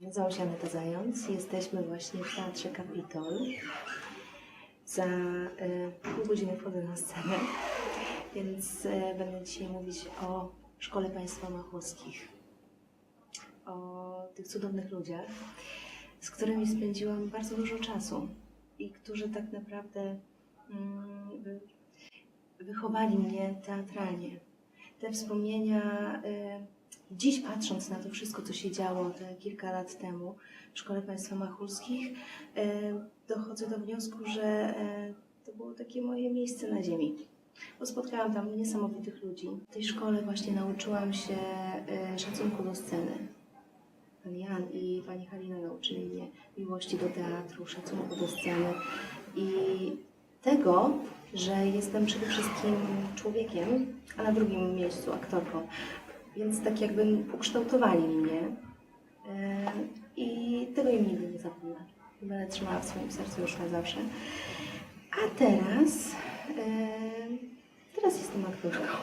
Się Aneta Zając. Jesteśmy właśnie w Teatrze Kapitol. Za e, pół godziny wchodzę na scenę, więc e, będę dzisiaj mówić o Szkole Państwa Machowskich. O tych cudownych ludziach, z którymi spędziłam bardzo dużo czasu i którzy tak naprawdę wy, wychowali mnie teatralnie. Te wspomnienia, e, dziś patrząc na to wszystko, co się działo te kilka lat temu w Szkole Państwa Machulskich, e, dochodzę do wniosku, że e, to było takie moje miejsce na ziemi. Bo spotkałam tam niesamowitych ludzi. W tej szkole właśnie nauczyłam się e, szacunku do sceny. Pan Jan i pani Halina nauczyli mnie miłości do teatru, szacunku do sceny i tego, że jestem przede wszystkim człowiekiem, a na drugim miejscu aktorką. Więc tak jakby ukształtowali mnie e, i tego im nigdy nie zapomnę. Będę trzymała w swoim sercu już na zawsze. A teraz, e, teraz jestem aktorką.